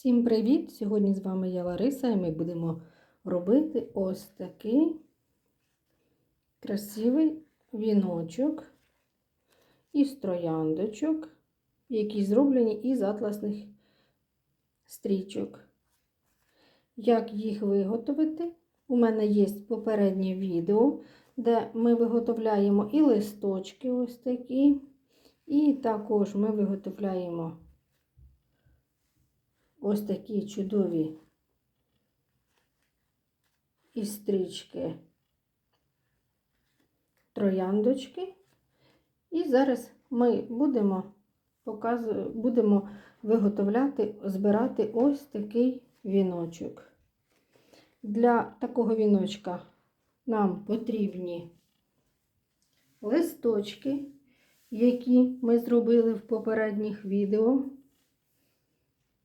Всім привіт! Сьогодні з вами я Лариса і ми будемо робити ось такий красивий віночок із трояндочок, які зроблені із атласних стрічок. Як їх виготовити? У мене є попереднє відео, де ми виготовляємо і листочки ось такі, і також ми виготовляємо ось такі чудові і стрічки трояндочки. І зараз ми будемо показувати, будемо виготовляти, збирати ось такий віночок. Для такого віночка нам потрібні листочки, які ми зробили в попередніх відео.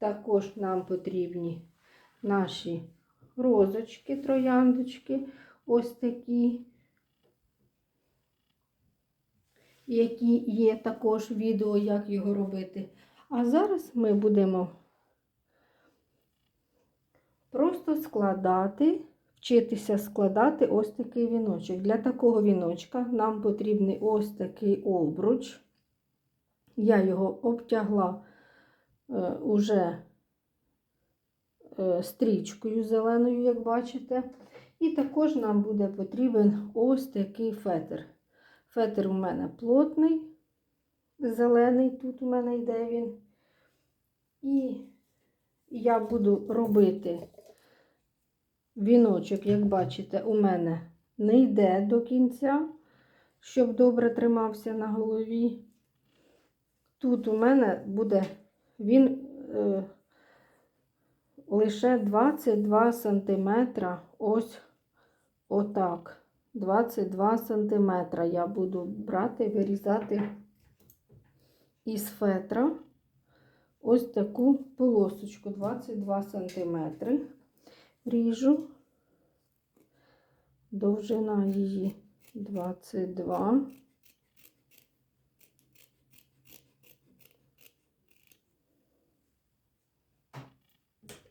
Також нам потрібні наші розочки, трояндочки, ось такі, які є також відео, як його робити. А зараз ми будемо просто складати, вчитися складати ось такий віночок. Для такого віночка нам потрібний ось такий обруч. Я його обтягла уже е, стрічкою зеленою, як бачите. І також нам буде потрібен ось такий фетр. Фетр у мене плотний, зелений, тут у мене йде він. І я буду робити віночок, як бачите, у мене не йде до кінця, щоб добре тримався на голові. Тут у мене буде він е, лише 22 см, ось отак. 22 см я буду брати, вирізати із фетра. Ось таку полосочку. 22 см. Ріжу, довжина її 22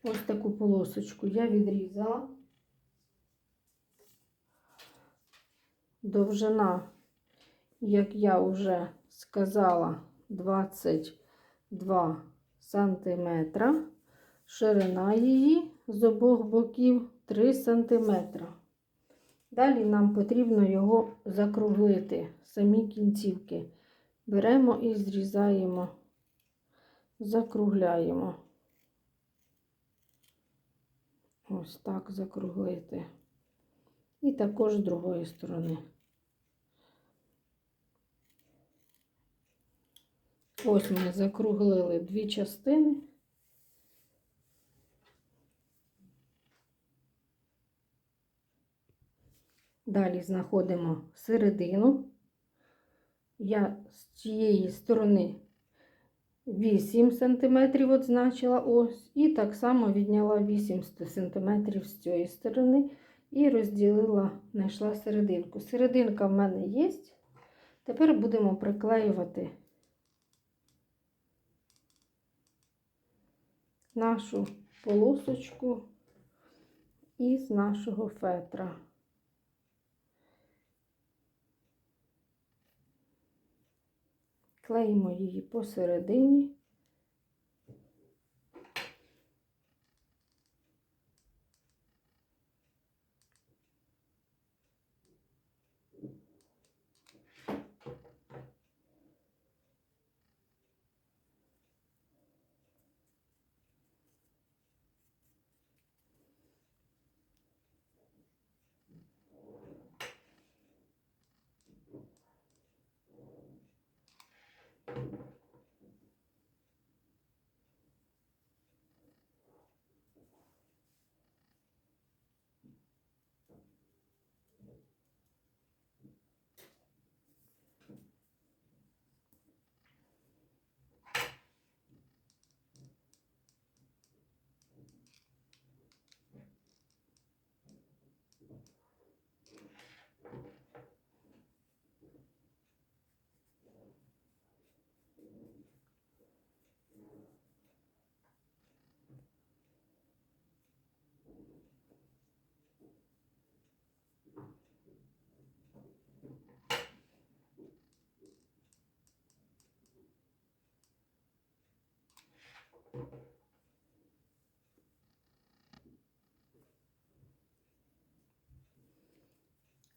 Ось таку полосочку я відрізала. Довжина, як я вже сказала, 22 сантиметра. Ширина її з обох боків 3 сантиметра. Далі нам потрібно його закруглити, самі кінцівки. Беремо і зрізаємо, закругляємо. Ось так закруглити. І також з другої сторони. Ось ми закруглили дві частини. Далі знаходимо середину. Я з цієї сторони 8 см відзначила ось, і так само відняла 8 см з цієї сторони і розділила, знайшла серединку. Серединка в мене є. Тепер будемо приклеювати нашу полосочку із нашого фетра. Клеїмо її посередині.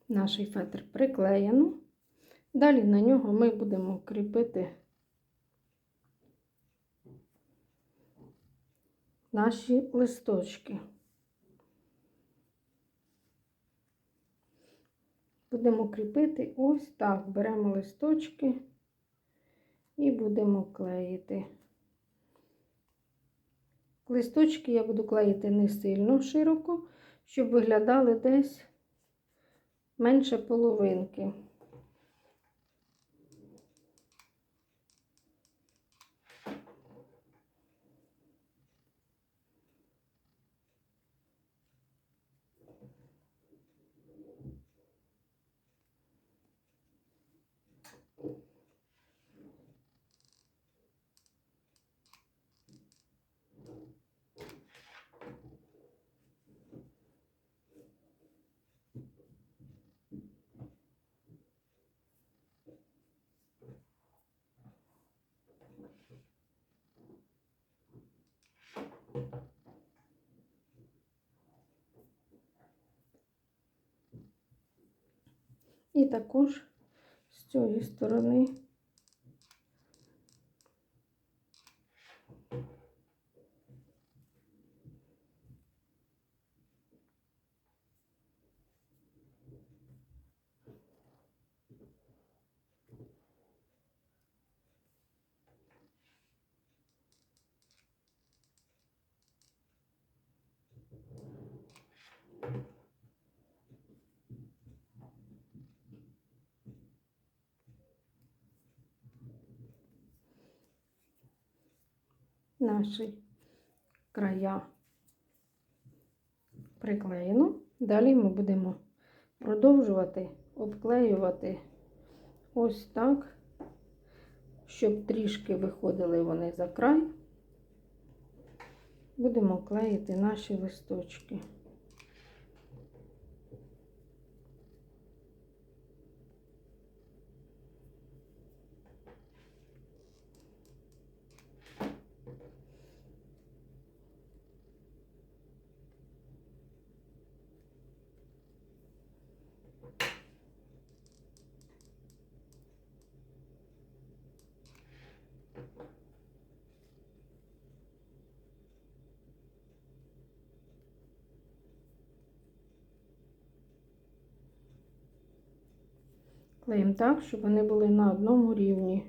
Наш фетр приклеєно. Далі на нього ми будемо кріпити наші листочки. Будемо кріпити ось так. Беремо листочки і будемо клеїти. Листочки я буду клеїти не сильно широко, щоб виглядали десь менше половинки. І також з цієї сторони наші края приклеєно. Далі ми будемо продовжувати обклеювати ось так, щоб трішки виходили вони за край. Будемо клеїти наші листочки. Клеїмо так, щоб вони були на одному рівні.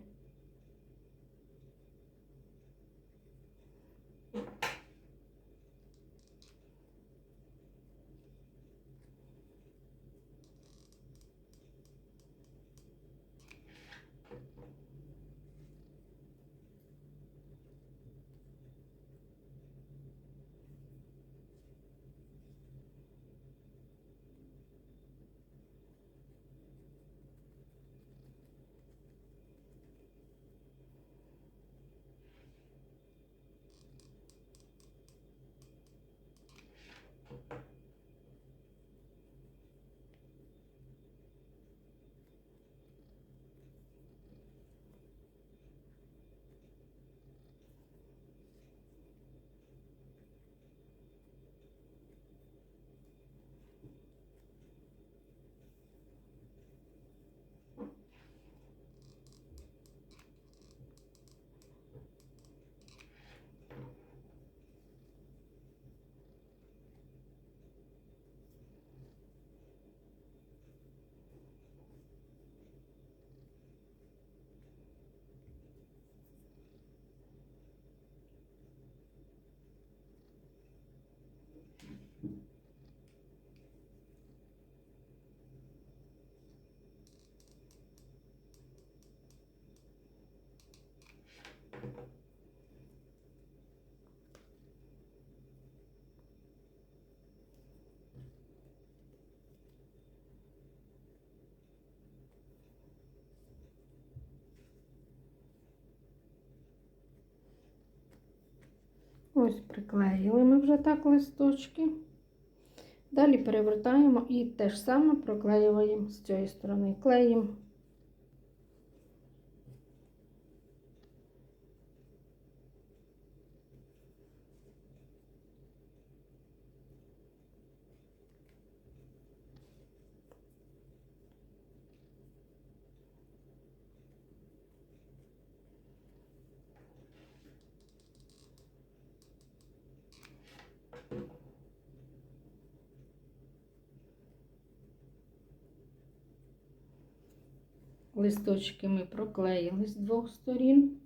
Ось приклеїли ми вже так листочки. Далі перевертаємо і те ж саме проклеюємо з цієї сторони. Клеїмо. Листочки ми проклеїли з двох сторін.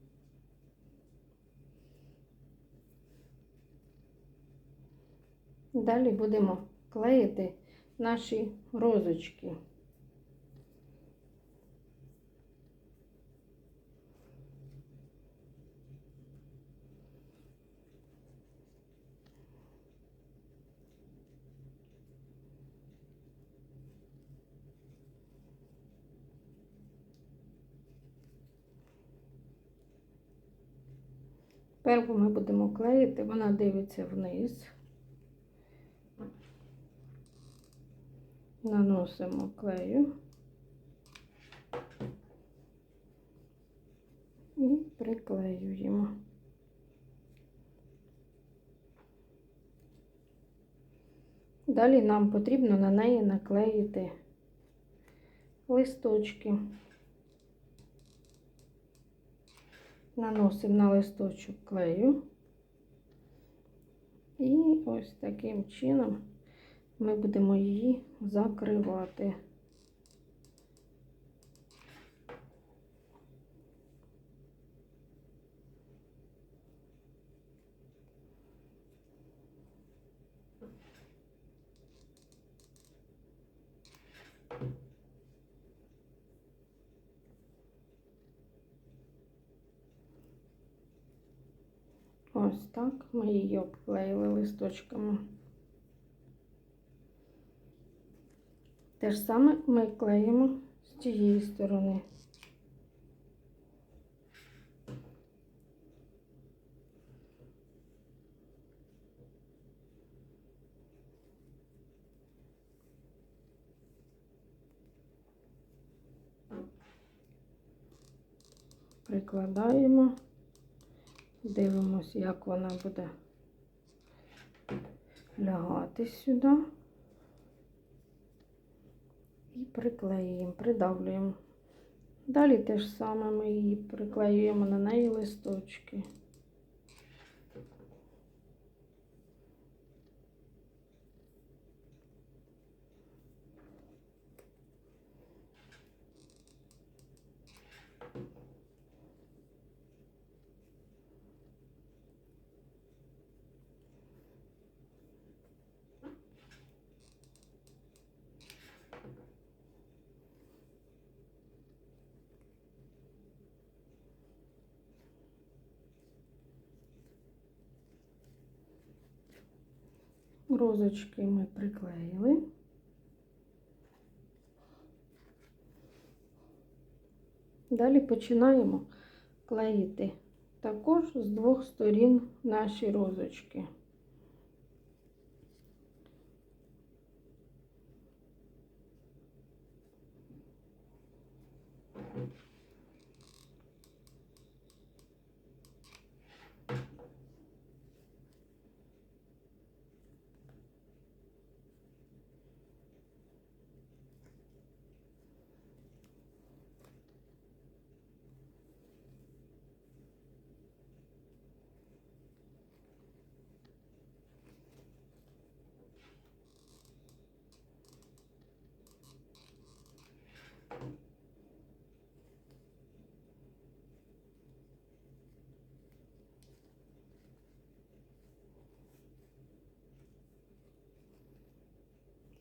Далі будемо клеїти наші розочки. Першу ми будемо клеїти, вона дивиться вниз. Наносимо клею і приклеюємо. Далі нам потрібно на неї наклеїти листочки. Наносимо на листочок клею. І ось таким чином ми будемо її закривати. Ось так ми її обклеїли листочками. Те ж саме ми клеїмо з тієї сторони. Прикладаємо, дивимося, як вона буде лягати сюди. І приклеюємо, придавлюємо. Далі те ж саме ми її приклеюємо на неї листочки. Розочки ми приклеїли. Далі починаємо клеїти також з двох сторін наші розочки.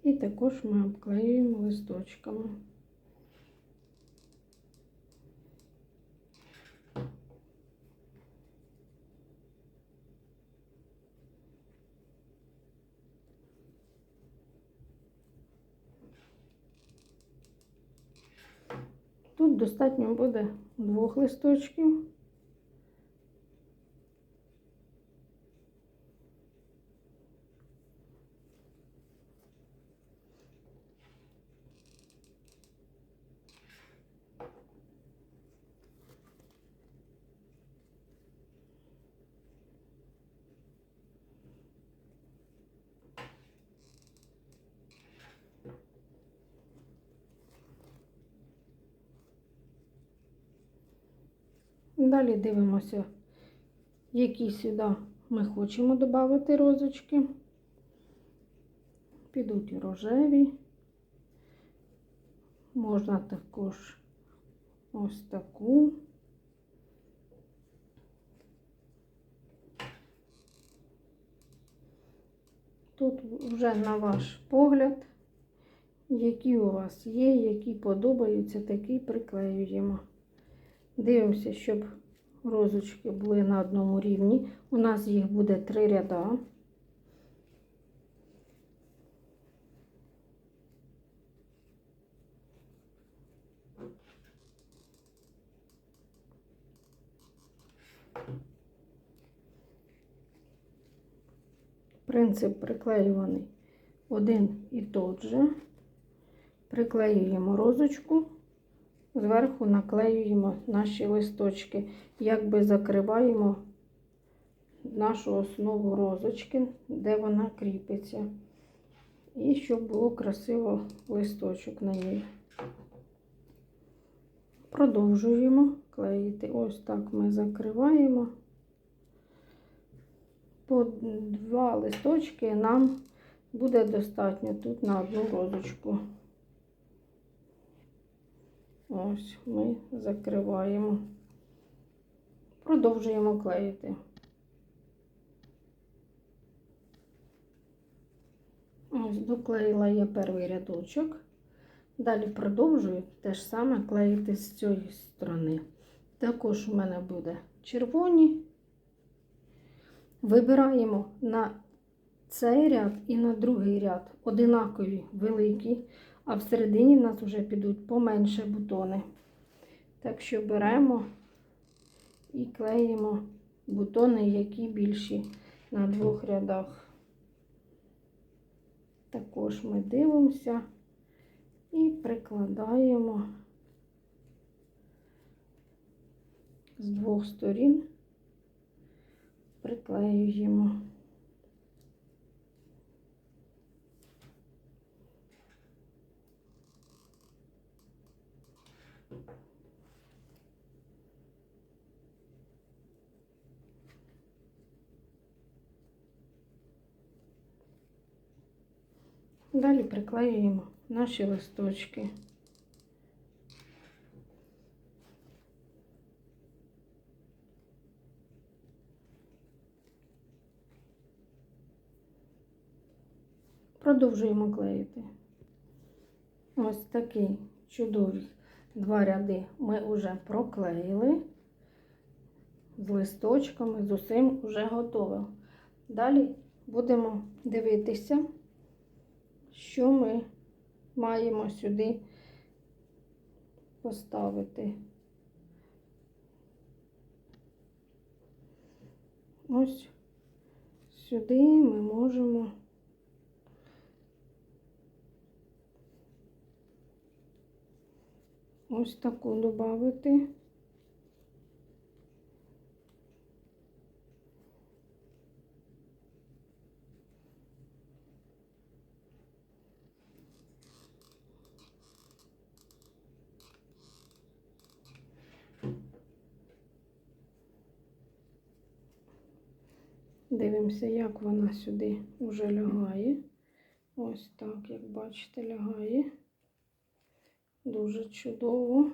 І також ми обклеюємо листочками. Тут достатньо буде двох листочків. Далі дивимося, які сюди ми хочемо додати розочки. Підуть рожеві. Можна також ось таку. Тут вже на ваш погляд, які у вас є, які подобаються, такі приклеюємо. Дивимося, щоб розочки були на одному рівні. У нас їх буде три ряда. Принцип приклеюваний один і тот же. Приклеюємо розочку, зверху наклеюємо наші листочки, якби закриваємо нашу основу розочки, де вона кріпиться. І щоб було красиво листочок на ній. Продовжуємо клеїти. Ось так ми закриваємо. По два листочки нам буде достатньо тут на одну розочку. Ось ми закриваємо. Продовжуємо клеїти. Ось доклеїла я перший рядочок. Далі продовжую те ж саме клеїти з цієї сторони. Також у мене буде червоні. Вибираємо на цей ряд і на другий ряд одинакові великі, а всередині в нас вже підуть поменше бутони. Так що беремо і клеїмо бутони, які більші на двох рядах. Також ми дивимося і прикладаємо з двох сторін, приклеюємо. Далі приклеюємо наші листочки. Продовжуємо клеїти. Ось такі чудові два ряди ми вже проклеїли. З листочками, з усім вже готово. Далі будемо дивитися що ми маємо сюди поставити. Ось сюди ми можемо ось таку додати. Дивимося, як вона сюди вже лягає. Ось так, як бачите, лягає. Дуже чудово.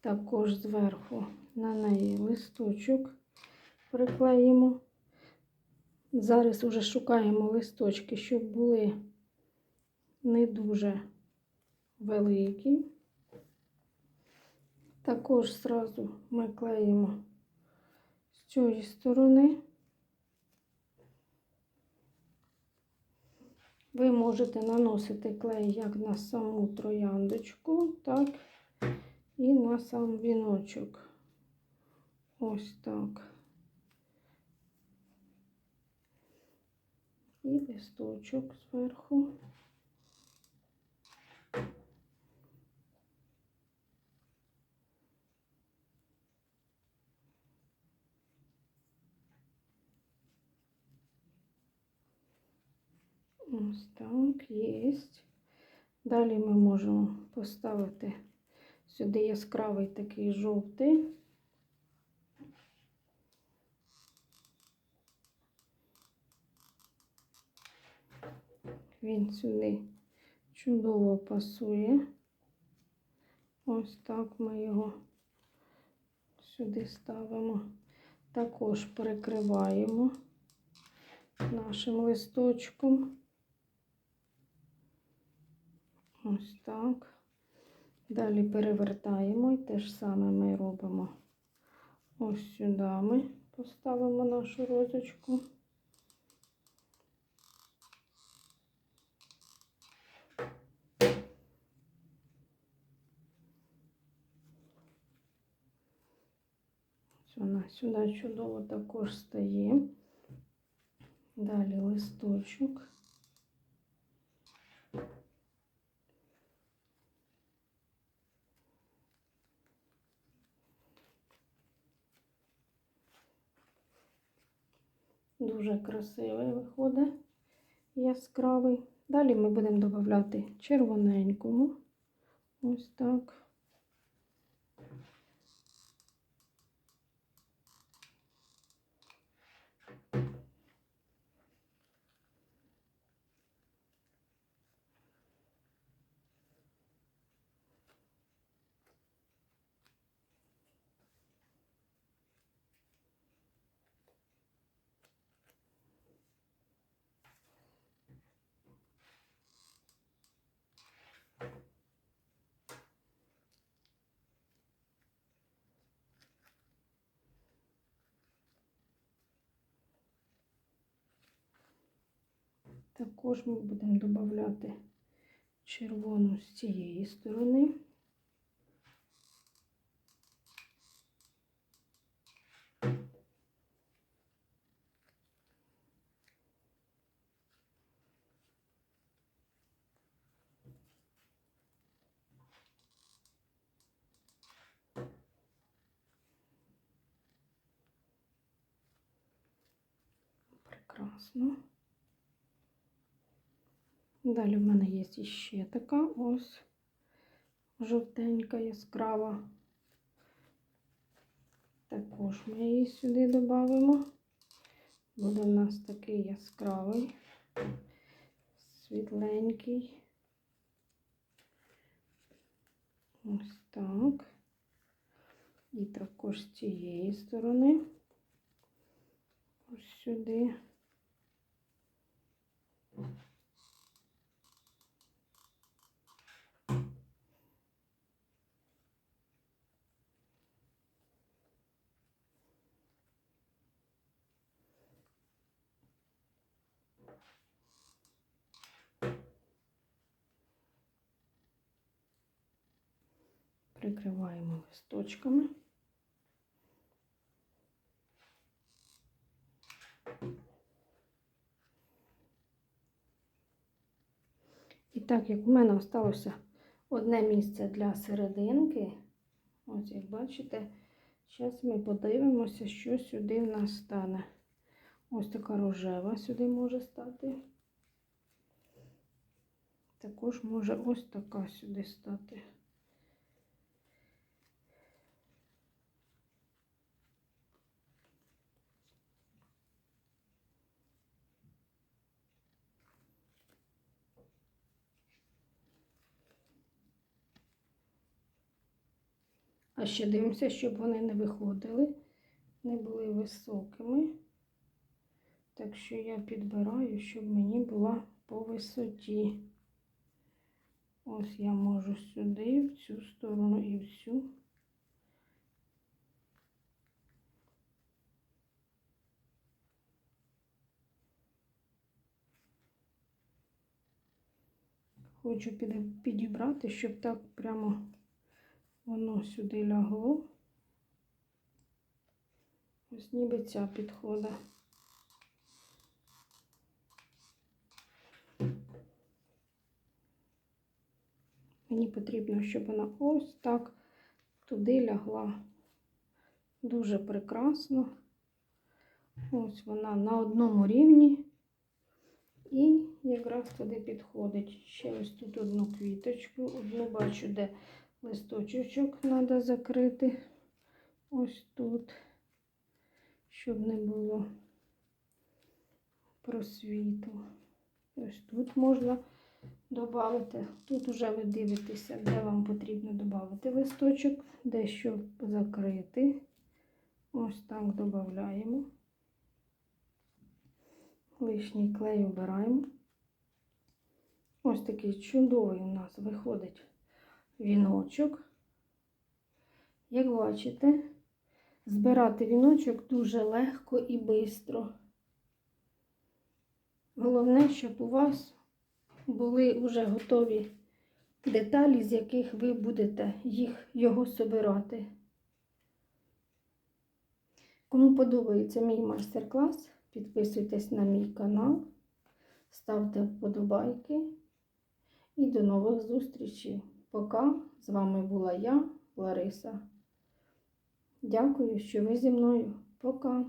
Також зверху на неї листочок приклеїмо. Зараз уже шукаємо листочки, щоб були не дуже великі. Також зразу ми клеїмо з цієї сторони. Ви можете наносити клей як на саму трояндочку, так і на сам віночок. Ось так. І листочок зверху. Ось так, є. Далі ми можемо поставити сюди яскравий такий жовтий. Він сюди чудово пасує. Ось так ми його сюди ставимо. Також перекриваємо нашим листочком. Ось так. Далі перевертаємо і те ж саме ми робимо. Ось сюди ми поставимо нашу розочку. Вона сюди чудово також стає. Далі листочок. Дуже красивий виходить, яскравий. Далі ми будемо додавати червоненькому. Ось так. Також ми будемо додати червону з цієї сторони. Прекрасно. Далі в мене є іще така ось жовтенька яскрава. Також ми її сюди додамо. Буде в нас такий яскравий, світленький. Ось так. І також з цієї сторони. Ось сюди. Прикриваємо листочками. І так як в мене залишилося одне місце для серединки, ось як бачите, зараз ми подивимося, що сюди в нас стане. Ось така рожева сюди може стати. Також може ось така сюди стати. А ще дивимося, щоб вони не виходили, не були високими. Так що я підбираю, щоб мені була по висоті. Ось я можу сюди, в цю сторону і всю. Хочу підібрати, щоб так прямо воно сюди лягло. Ось ніби ця підходить. Мені потрібно, щоб вона ось так туди лягла. Дуже прекрасно. Ось вона на одному рівні. І якраз туди підходить. Ще ось тут одну квіточку, одну бачу, де листочок треба закрити. Ось тут, щоб не було просвіту. Ось тут можна додати. Тут вже ви дивитеся, де вам потрібно додати листочок, дещо закрити. Ось так додаємо. Лишній клей обираємо. Ось такий чудовий у нас виходить віночок. Як бачите, збирати віночок дуже легко і швидко. Головне, щоб у вас були вже готові деталі, з яких ви будете їх, його собирати. Кому подобається мій майстер-клас, підписуйтесь на мій канал, ставте вподобайки і до нових зустрічей. Пока з вами була я, Лариса. Дякую, що ви зі мною. Пока!